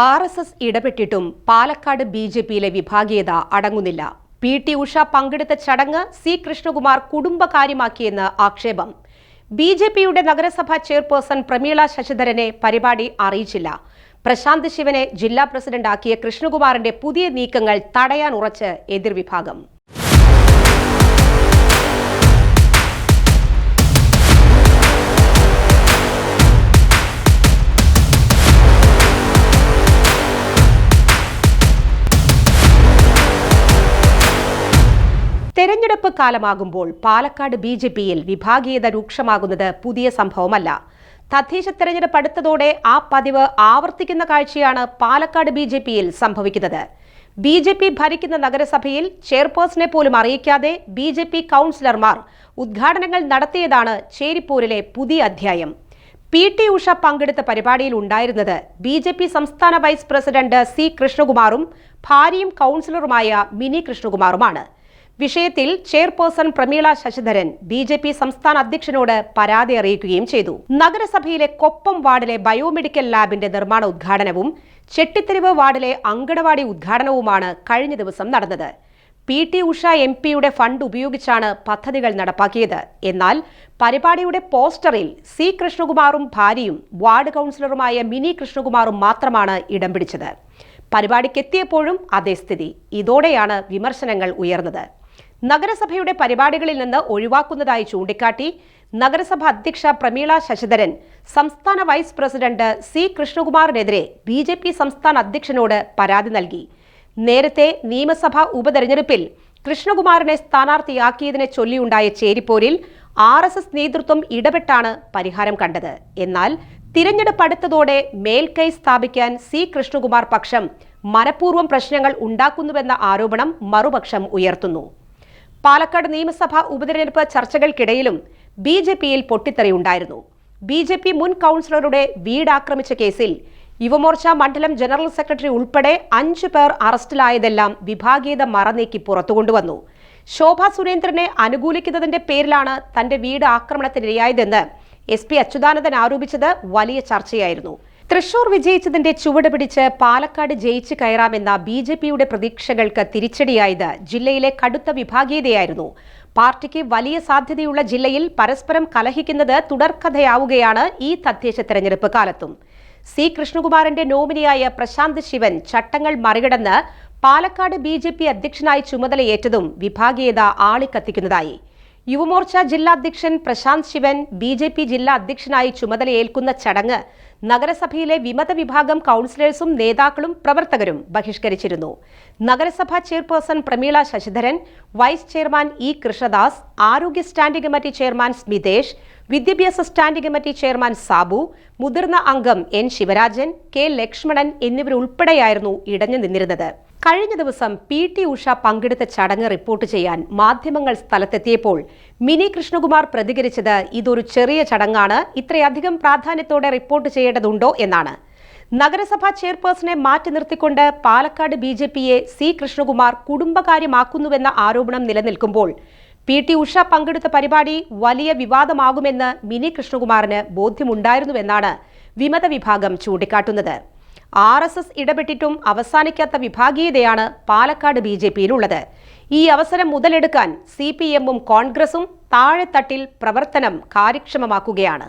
R S S ഇടപെട്ടിട്ടും Palakkad B J പിയിലെ വിഭാഗീയത അടങ്ങുന്നില്ല. പി ടി ഉഷ പങ്കെടുത്ത ചടങ്ങ് സി കൃഷ്ണകുമാർ കുടുംബകാര്യമാക്കിയെന്ന് ആക്ഷേപം. ബി ജെ പിയുടെ നഗരസഭാ ചെയർപേഴ്സൺ പ്രമീള ശശിധരനെ പരിപാടി അറിയിച്ചില്ല. പ്രശാന്ത് ശിവനെ ജില്ലാ പ്രസിഡന്റാക്കിയ കൃഷ്ണകുമാറിന്റെ പുതിയ നീക്കങ്ങൾ തടയാൻ ഉറച്ച് എതിർവിഭാഗം. തെരഞ്ഞെടുപ്പ് കാലമാകുമ്പോൾ പാലക്കാട് ബി ജെ പിയിൽ വിഭാഗീയത രൂക്ഷമാകുന്നത് പുതിയ സംഭവമല്ല. തദ്ദേശ തെരഞ്ഞെടുപ്പ് അടുത്തതോടെ ആ പതിവ് ആവർത്തിക്കുന്ന കാഴ്ചയാണ് പാലക്കാട് ബി ജെ പിയിൽ സംഭവിക്കുന്നത്. ബി ജെ പി ഭരിക്കുന്ന നഗരസഭയിൽ ചെയർപേഴ്സണെ പോലും അറിയിക്കാതെ ബി ജെ പി കൗൺസിലർമാർ ഉദ്ഘാടനങ്ങൾ നടത്തിയതാണ് ചേരിപ്പൂരിലെ പുതിയ അധ്യായം. പി ടി ഉഷ പങ്കെടുത്ത പരിപാടിയിൽ ഉണ്ടായിരുന്നത് ബി ജെ പി സംസ്ഥാന വൈസ് പ്രസിഡന്റ് സി കൃഷ്ണകുമാറും ഭാര്യയും കൗൺസിലറുമായ മിനി കൃഷ്ണകുമാറുമാണ്. വിഷയത്തിൽ chairperson Pramila Sasidharan B J P സംസ്ഥാന അധ്യക്ഷനോട് പരാതി അറിയിക്കുകയും ചെയ്തു. നഗരസഭയിലെ കൊപ്പം വാർഡിലെ ബയോമെഡിക്കൽ ലാബിന്റെ നിർമ്മാണ ഉദ്ഘാടനവും ചെട്ടിത്തെരുവ് വാർഡിലെ അങ്കണവാടി ഉദ്ഘാടനവുമാണ് കഴിഞ്ഞ ദിവസം നടന്നത്. പി ടി ഉഷ എം പിയുടെ ഫണ്ട് ഉപയോഗിച്ചാണ് പദ്ധതികൾ നടപ്പാക്കിയത്. എന്നാൽ പരിപാടിയുടെ പോസ്റ്ററിൽ സി കൃഷ്ണകുമാറും ഭാര്യയും വാർഡ് കൗൺസിലറുമായ മിനി കൃഷ്ണകുമാറും മാത്രമാണ് ഇടം പിടിച്ചത്. പരിപാടിക്കെത്തിയപ്പോഴും അതേ സ്ഥിതി. ഇതോടെയാണ് വിമർശനങ്ങൾ ഉയർന്നത്. നഗരസഭയുടെ പരിപാടികളിൽ നിന്ന് ഒഴിവാക്കുന്നതായി ചൂണ്ടിക്കാട്ടി നഗരസഭ അധ്യക്ഷ പ്രമീള ശശിധരൻ സംസ്ഥാന വൈസ് പ്രസിഡന്റ് സി കൃഷ്ണകുമാറിനെതിരെ ബി ജെ പി സംസ്ഥാന അധ്യക്ഷനോട് പരാതി നൽകി. നേരത്തെ നിയമസഭാ ഉപതെരഞ്ഞെടുപ്പിൽ കൃഷ്ണകുമാറിനെ സ്ഥാനാർത്ഥിയാക്കിയതിനെ ചൊല്ലിയുണ്ടായ ചേരിപ്പോരിൽ ആർ എസ് എസ് നേതൃത്വം ഇടപെട്ടാണ് പരിഹാരം കണ്ടത്. എന്നാൽ തിരഞ്ഞെടുപ്പ് അടുത്തതോടെ മേൽക്കൈ സ്ഥാപിക്കാൻ സി കൃഷ്ണകുമാർ പക്ഷം മനഃപൂർവം പ്രശ്നങ്ങൾ ഉണ്ടാക്കുന്നുവെന്ന ആരോപണം മറുപക്ഷം ഉയർത്തുന്നു. പാലക്കാട് നിയമസഭാ ഉപതെരഞ്ഞെടുപ്പ് ചർച്ചകൾക്കിടയിലും ബി ജെ പിയിൽ പൊട്ടിത്തെറിയുണ്ടായിരുന്നു. ബി ജെ പി മുൻ കൗൺസിലറുടെ വീട് ആക്രമിച്ച കേസിൽ യുവമോർച്ച മണ്ഡലം ജനറൽ സെക്രട്ടറി ഉൾപ്പെടെ അഞ്ചു പേർ അറസ്റ്റിലായതെല്ലാം വിഭാഗീയത മറനീക്കി പുറത്തുകൊണ്ടുവന്നു. ശോഭ സുരേന്ദ്രനെ അനുകൂലിക്കുന്നതിന്റെ പേരിലാണ് തന്റെ വീട് ആക്രമണത്തിനിരയായതെന്ന് എസ് പി അച്യുതാനന്ദൻ ആരോപിച്ചത് വലിയ ചർച്ചയായിരുന്നു. തൃശൂർ വിജയിച്ചതിന്റെ ചുവട് പിടിച്ച് പാലക്കാട് ജയിച്ചു കയറാമെന്ന ബി ജെ പിയുടെ പ്രതീക്ഷകൾക്ക് തിരിച്ചടിയായത് ജില്ലയിലെ കടുത്ത വിഭാഗീയതയായിരുന്നു. പാർട്ടിക്ക് വലിയ സാധ്യതയുള്ള ജില്ലയിൽ പരസ്പരം കലഹിക്കുന്നത് തുടർക്കഥയാവുകയാണ് ഈ തദ്ദേശ തെരഞ്ഞെടുപ്പ് കാലത്തും. സി കൃഷ്ണകുമാറിന്റെ നോമിനിയായ പ്രശാന്ത് ശിവൻ ചട്ടങ്ങൾ മറികടന്ന് പാലക്കാട് ബി ജെ പി അധ്യക്ഷനായി ചുമതലയേറ്റതും വിഭാഗീയത ആളിക്കത്തിക്കുന്നതായി. യുവമോർച്ച ജില്ലാ അധ്യക്ഷൻ Prasanth Sivan B J P ജില്ലാ അധ്യക്ഷനായി ചുമതലയേൽക്കുന്ന ചടങ്ങ് നഗരസഭയിലെ വിമത വിഭാഗം കൗൺസിലേഴ്സും നേതാക്കളും പ്രവർത്തകരും ബഹിഷ്കരിച്ചിരുന്നു. നഗരസഭാ chairperson Pramila Sasidharan vice chairman E Krishnadas ആരോഗ്യ സ്റ്റാൻഡിംഗ് കമ്മിറ്റി ചെയർമാൻ സ്മിതേഷ് വിദ്യാഭ്യാസ സ്റ്റാൻഡിംഗ് കമ്മിറ്റി ചെയർമാൻ സാബു മുതിർന്ന അംഗം എൻ ശിവരാജൻ കെ ലക്ഷ്മണൻ എന്നിവരുൾപ്പെടെയായിരുന്നു ഇടഞ്ഞു നിന്നിരുന്നത്. കഴിഞ്ഞ ദിവസം പി ടി ഉഷ പങ്കെടുത്ത ചടങ്ങ് റിപ്പോർട്ട് ചെയ്യാൻ മാധ്യമങ്ങൾ സ്ഥലത്തെത്തിയപ്പോൾ മിനി കൃഷ്ണകുമാർ പ്രതികരിച്ചത് ഇതൊരു ചെറിയ ചടങ്ങാണ്. ഇത്രയധികം പ്രാധാന്യത്തോടെ റിപ്പോർട്ട് ചെയ്യേണ്ടതുണ്ടോ എന്നാണ്. നഗരസഭാ ചെയർപേഴ്സണെ മാറ്റി നിർത്തിക്കൊണ്ട് പാലക്കാട് ബി ജെ പിയെ സി കൃഷ്ണകുമാർ കുടുംബകാര്യമാക്കുന്നുവെന്ന ആരോപണം നിലനിൽക്കുമ്പോൾ പി ടി ഉഷ പങ്കെടുത്ത പരിപാടി വലിയ വിവാദമാകുമെന്ന് മിനി കൃഷ്ണകുമാറിന് ബോധ്യമുണ്ടായിരുന്നുവെന്നാണ് വിമത വിഭാഗം ചൂണ്ടിക്കാട്ടുന്നത്. ആർ എസ് എസ് ഇടപെട്ടിട്ടും അവസാനിക്കാത്ത വിഭാഗീയതയാണ് പാലക്കാട് ബി ജെ പിയിലുള്ളത്. ഈ അവസരം മുതലെടുക്കാൻ സി പി എമ്മും കോൺഗ്രസും താഴെത്തട്ടിൽ പ്രവർത്തനം കാര്യക്ഷമമാക്കുകയാണ്.